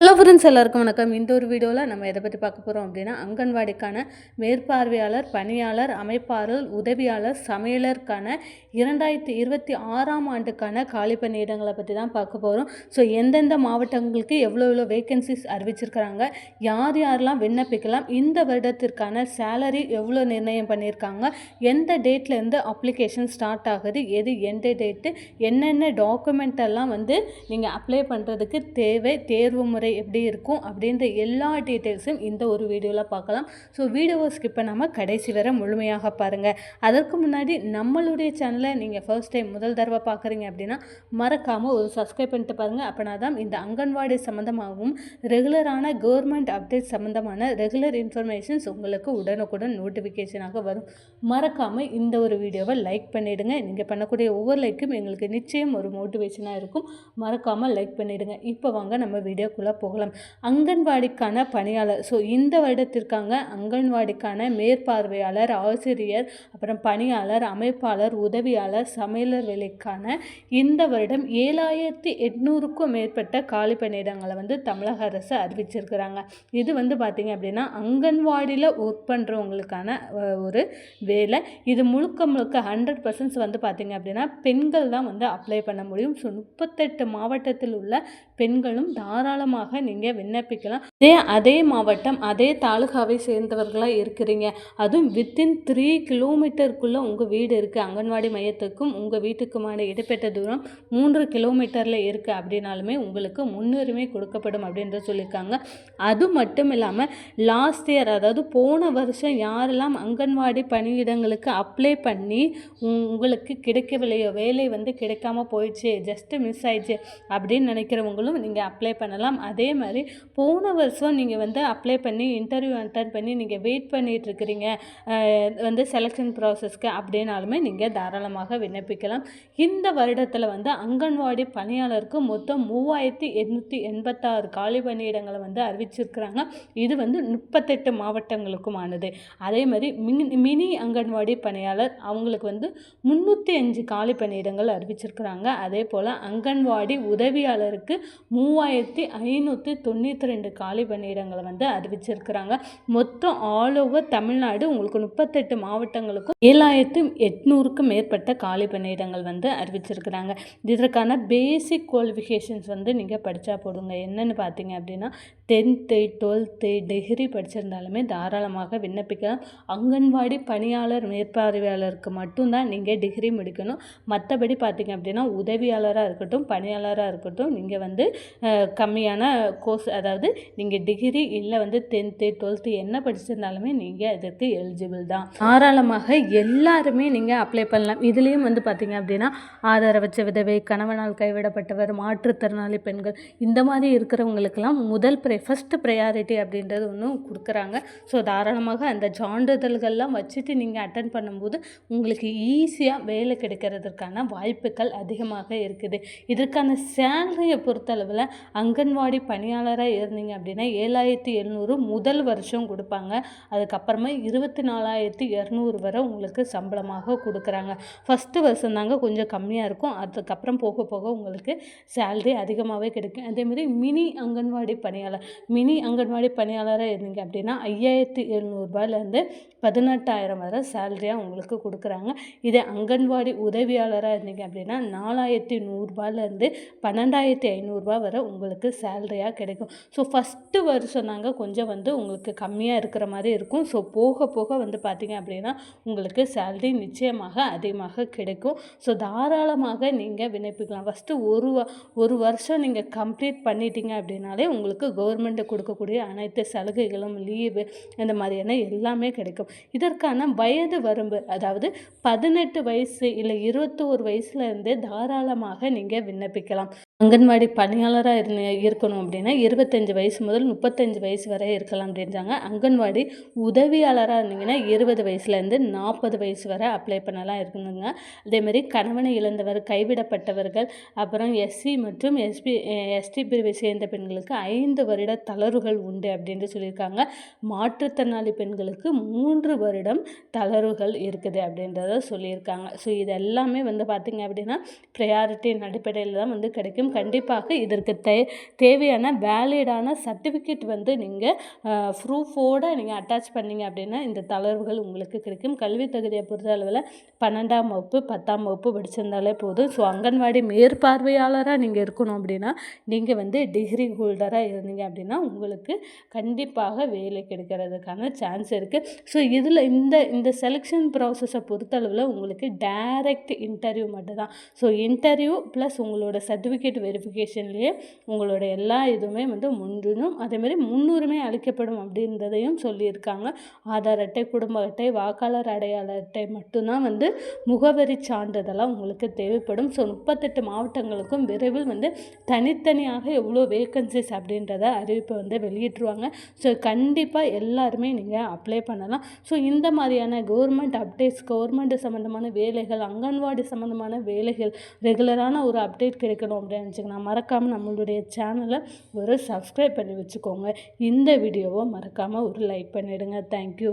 Hello friends எல்லாருக்கும் வணக்கம். இந்த ஒரு வீடியோவில் நம்ம எதை பற்றி பார்க்க போகிறோம் அப்படின்னா அங்கன்வாடிக்கான மேற்பார்வையாளர் பணியாளர் அமைப்பாளர் உதவியாளர் சமையலருக்கான இரண்டாயிரத்தி இருபத்தி ஆறாம் ஆண்டுக்கான காலி பணியிடங்களை பற்றி தான் பார்க்க போகிறோம் ஸோ எந்தெந்த மாவட்டங்களுக்கு எவ்வளோ எவ்வளோ வேகன்சிஸ் அறிவிச்சிருக்கிறாங்க யார் யாரெல்லாம் விண்ணப்பிக்கலாம் இந்த வருடத்திற்கான சேலரி எவ்வளோ நிர்ணயம் பண்ணியிருக்காங்க எந்த டேட்லேருந்து அப்ளிகேஷன் ஸ்டார்ட் ஆகுது எது எந்த டேட்டு என்னென்ன டாக்குமெண்ட் எல்லாம் வந்து நீங்கள் அப்ளை பண்ணுறதுக்கு தேவை தேர்வு முறை எப்படி இருக்கும் அப்படின்ற எல்லா டீட்டெயில்ஸும் இந்த ஒரு வீடியோவில் பார்க்கலாம். ஸோ வீடியோவை ஸ்கிப் பண்ணாமல் கடைசி வரை முழுமையாக பாருங்கள் அதற்கு முன்னாடி நம்மளுடைய சேனலை நீங்கள் ஃபர்ஸ்ட் டைம் முதல் தடவை பார்க்குறீங்க அப்படின்னா மறக்காமல் ஒரு சப்ஸ்கிரைப் பண்ணிட்டு பாருங்கள் அப்படின்னா தான் இந்த அங்கன்வாடி சம்மந்தமாகவும் ரெகுலரான கவர்மெண்ட் அப்டேட் சம்மந்தமான ரெகுலர் இன்ஃபர்மேஷன்ஸ் உங்களுக்கு உடனுக்குடன் நோட்டிஃபிகேஷனாக வரும். மறக்காமல் இந்த ஒரு வீடியோவை லைக் பண்ணிவிடுங்க நீங்கள் பண்ணக்கூடிய ஒவ்வொரு லைக்கும் எங்களுக்கு நிச்சயம் ஒரு மோட்டிவேஷனாக இருக்கும். மறக்காமல் லைக் பண்ணிவிடுங்க இப்போ வாங்க நம்ம வீடியோக்குள்ளே போகலாம். அங்கன்வாடிக்கான பணியாளர் ஸோ இந்த வருடத்திற்காங்க அங்கன்வாடிக்கான மேற்பார்வையாளர் ஆசிரியர் அப்புறம் பணியாளர் அமைப்பாளர் உதவியாளர் சமையலர் வேலைக்கான இந்த வருடம் ஏழாயிரத்தி எட்நூறுக்கும் மேற்பட்ட காலி பணியிடங்களை வந்து தமிழக அரசு அறிவிச்சிருக்கிறாங்க. இது வந்து பார்த்திங்க அப்படின்னா அங்கன்வாடியில் ஒர்க் பண்ணுறவங்களுக்கான ஒரு வேலை. இது முழுக்க முழுக்க ஹண்ட்ரட் பர்சன்ட்ஸ் வந்து பார்த்திங்க அப்படின்னா பெண்கள் தான் வந்து அப்ளை பண்ண முடியும். ஸோ முப்பத்தெட்டு மாவட்டத்தில் உள்ள பெண்களும் தாராளமாக நீங்கள் விண்ணப்பிக்கலாம். அதே அதே மாவட்டம் அதே தாலுகாவை சேர்ந்தவர்களாக இருக்கிறீங்க. அதுவும் வித்தின் த்ரீ கிலோமீட்டருக்குள்ளே உங்கள் வீடு இருக்குது அங்கன்வாடி மையத்துக்கும் உங்கள் வீட்டுக்குமான இடைப்பட்ட தூரம் மூன்று கிலோமீட்டரில் இருக்குது அப்படின்னாலுமே உங்களுக்கு முன்னுரிமை கொடுக்கப்படும் அப்படின்ற சொல்லியிருக்காங்க. அது மட்டும் இல்லாமல் லாஸ்ட் இயர் அதாவது போன வருஷம் யாரெல்லாம் அங்கன்வாடி பணியிடங்களுக்கு அப்ளை பண்ணி உங்களுக்கு கிடைக்கவில்லையோ வேலை வந்து கிடைக்காம போயிடுச்சு ஜஸ்ட்டு மிஸ் ஆயிடுச்சு அப்படின்னு நினைக்கிறவங்களும் நீங்கள் அப்ளை பண்ணலாம். அதே மாதிரி போன வருஷம் நீங்கள் வந்து அப்ளை பண்ணி இன்டர்வியூ அட்டன் பண்ணி நீங்கள் வெயிட் பண்ணிகிட்டு இருக்கிறீங்க வந்து செலெக்ஷன் ப்ராசஸ்க்கு அப்படின்னாலுமே நீங்கள் தாராளமாக விண்ணப்பிக்கலாம். இந்த வருடத்தில் வந்து அங்கன்வாடி பணியாளருக்கு மொத்தம் மூவாயிரத்தி எண்ணூற்றி எண்பத்தாறு காலி பணியிடங்களை வந்து அறிவிச்சிருக்கிறாங்க. இது வந்து முப்பத்தெட்டு மாவட்டங்களுக்குமானது. அதே மாதிரி மினி மினி அங்கன்வாடி பணியாளர் அவங்களுக்கு வந்து முந்நூற்றி அஞ்சு காலி பணியிடங்கள் அறிவிச்சிருக்கிறாங்க. அதே போல் அங்கன்வாடி உதவியாளருக்கு மூவாயிரத்தி ஐநூற்றி தொண்ணூற்றி ரெண்டு காலி பணியிடங்களை வந்து அறிவிச்சிருக்கிறாங்க. மொத்தம் ஆல் ஓவர் தமிழ்நாடு உங்களுக்கு முப்பத்தெட்டு மாவட்டங்களுக்கும் ஏழாயிரத்து எட்நூறுக்கும் மேற்பட்ட காலி பணியிடங்கள் வந்து அறிவிச்சிருக்கிறாங்க. இதற்கான பேசிக் குவாலிஃபிகேஷன்ஸ் வந்து நீங்கள் படித்தா போடுங்க என்னென்னு பார்த்தீங்க அப்படின்னா டென்த்து டுவெல்த்து டிகிரி படிச்சிருந்தாலுமே தாராளமாக விண்ணப்பிக்கலாம். அங்கன்வாடி பணியாளர் மேற்பார்வையாளருக்கு மட்டும்தான் நீங்கள் டிகிரி முடிக்கணும். மற்றபடி பார்த்தீங்க அப்படின்னா உதவியாளராக இருக்கட்டும் பணியாளராக இருக்கட்டும் நீங்கள் வந்து கம்மியான கோர்ஸ் அதாவது நீங்கள் டிகிரி இல்லை வந்து டென்த்து டுவெல்த்து என்ன படிச்சிருந்தாலுமே நீங்கள் இதற்கு எலிஜிபிள் தான். தாராளமாக எல்லாருமே நீங்கள் அப்ளை பண்ணலாம். இதுலேயும் வந்து பார்த்தீங்க அப்படின்னா ஆதார வச்ச விதவை கணவனால் கைவிடப்பட்டவர் மாற்றுத்திறனாளி பெண்கள் இந்த மாதிரி இருக்கிறவங்களுக்கெல்லாம் முதல் ப்ரை ஃபஸ்ட்டு ப்ரையாரிட்டி அப்படின்றது ஒன்றும் கொடுக்குறாங்க. ஸோ தாராளமாக அந்த சான்றிதழ்கள்லாம் வச்சுட்டு நீங்கள் அட்டன் பண்ணும்போது உங்களுக்கு ஈஸியாக வேலை கிடைக்கிறதுக்கான வாய்ப்புகள் அதிகமாக இருக்குது. இதற்கான சேலரியை பொறுத்தளவில் அங்கன்வாடி பணியாளராக இருந்தீங்க அப்படின்னா ஏழாயிரத்தி எழுநூறு முதல் வருஷம் கொடுப்பாங்க. அதுக்கப்புறமா இருபத்தி நாலாயிரத்தி இரநூறு வரை உங்களுக்கு சம்பளமாக கொடுக்குறாங்க. ஃபஸ்ட்டு வருஷம் தாங்க கொஞ்சம் கம்மியாக இருக்கும். அதுக்கப்புறம் போக போக உங்களுக்கு சேல்ரி அதிகமாகவே கிடைக்கும். அதேமாதிரி மினி அங்கன்வாடி பணியாளர் மினி அங்கன்வாடி பணியாளராக இருந்தீங்க அப்படின்னா ஐயாயிரத்தி எழுநூறுபாலேருந்து பதினெட்டாயிரம் வரை சேல்ரியாக உங்களுக்கு கொடுக்குறாங்க. இதே அங்கன்வாடி உதவியாளராக இருந்தீங்க அப்படின்னா நாலாயிரத்தி நூறுரூபாலேருந்து பன்னெண்டாயிரத்தி ஐநூறுரூபா வரை உங்களுக்கு சேல்ரியாக கிடைக்கும். ஸோ ஃபஸ்ட் ஃபஸ்ட்டு வருஷம் தாங்க கொஞ்சம் வந்து உங்களுக்கு கம்மியாக இருக்கிற மாதிரி இருக்கும். ஸோ போக போக வந்து பார்த்திங்க அப்படின்னா உங்களுக்கு சேல்ரி நிச்சயமாக அதிகமாக கிடைக்கும். ஸோ தாராளமாக நீங்கள் விண்ணப்பிக்கலாம். ஃபஸ்ட்டு ஒரு ஒரு வருஷம் நீங்கள் கம்ப்ளீட் பண்ணிட்டீங்க அப்படின்னாலே உங்களுக்கு கவர்மெண்ட்டு கொடுக்கக்கூடிய அனைத்து சலுகைகளும் லீவு இந்த மாதிரியான எல்லாமே கிடைக்கும். இதற்கான வயது வரம்பு அதாவது பதினெட்டு வயசு இல்லை இருபத்தோரு வயசுலேருந்தே தாராளமாக நீங்கள் விண்ணப்பிக்கலாம். அங்கன்வாடி பணியாளராக இருந்து இருக்கணும் அப்படின்னா இருபத்தஞ்சி வயசு முதல் முப்பத்தஞ்சு வயசு வரை இருக்கலாம் அப்படின்றாங்க. அங்கன்வாடி உதவியாளராக இருந்தீங்கன்னா இருபது வயசுலேருந்து நாற்பது வயசு வரை அப்ளை பண்ணலாம் இருக்குதுங்க. அதேமாதிரி கணவனை இழந்தவர் கைவிடப்பட்டவர்கள் அப்புறம் எஸ்சி மற்றும் எஸ்பி எஸ்டி பிரிவை சேர்ந்த பெண்களுக்கு ஐந்து வருட தளர்வுகள் உண்டு அப்படின்ட்டு சொல்லியிருக்காங்க. மாற்றுத்திறனாளி பெண்களுக்கு மூன்று வருடம் தளர்வுகள் இருக்குது அப்படின்றத சொல்லியிருக்காங்க. ஸோ இது எல்லாமே வந்து பார்த்திங்க அப்படின்னா ப்ரையாரிட்டியின் அடிப்படையில் தான் வந்து கிடைக்கும். தெரியும் கண்டிப்பாக இதற்கு தே தேவையான வேலிடான சர்டிஃபிகேட் வந்து நீங்கள் ப்ரூஃபோடு நீங்கள் அட்டாச் பண்ணீங்க அப்படின்னா இந்த தளர்வுகள் உங்களுக்கு கிடைக்கும். கல்வி தகுதியை பொறுத்த அளவில் பன்னெண்டாம் வகுப்பு பத்தாம் வகுப்பு படிச்சிருந்தாலே போதும். ஸோ அங்கன்வாடி மேற்பார்வையாளராக நீங்கள் இருக்கணும் அப்படின்னா நீங்கள் வந்து டிகிரி ஹோல்டராக இருந்தீங்க அப்படின்னா உங்களுக்கு கண்டிப்பாக வேலை கிடைக்கிறதுக்கான சான்ஸ் இருக்குது ஸோ இதில் இந்த இந்த செலெக்ஷன் ப்ராசஸை பொறுத்தளவில் உங்களுக்கு டைரக்ட் இன்டர்வியூ மட்டும்தான். ஸோ இன்டர்வியூ ப்ளஸ் உங்களோட சர்டிஃபிகேட் வெரிஃபிகேஷன்லேயே உங்களோட எல்லா இதுவுமே வந்து முன்னும் அதேமாதிரி முன்னுரிமை அளிக்கப்படும் அப்படின்றதையும் சொல்லியிருக்காங்க. ஆதார் அட்டை குடும்ப அட்டை வாக்காளர் அடையாள அட்டை மட்டும்தான் வந்து முகவரி சான்றிதழாக உங்களுக்கு தேவைப்படும். ஸோ முப்பத்தெட்டு மாவட்டங்களுக்கும் விரைவில் வந்து தனித்தனியாக எவ்வளோ வேக்கன்சிஸ் அப்படின்றத அறிவிப்பை வந்து வெளியிட்டுருவாங்க. ஸோ கண்டிப்பாக எல்லாருமே நீங்கள் அப்ளை பண்ணலாம். ஸோ இந்த மாதிரியான கவர்மெண்ட் அப்டேட்ஸ் கவர்மெண்ட் சம்மந்தமான வேலைகள் அங்கன்வாடி சம்மந்தமான வேலைகள் ரெகுலரான ஒரு அப்டேட் கிடைக்கணும் அப்படின்னு நினச்சிங்கன்னா மறக்காமல் நம்மளுடைய சேனலை ஒரு சப்ஸ்கிரைப் பண்ணி வச்சுக்கோங்க. இந்த வீடியோவை மறக்காமல் ஒரு லைக் பண்ணிவிடுங்க தேங்க்யூ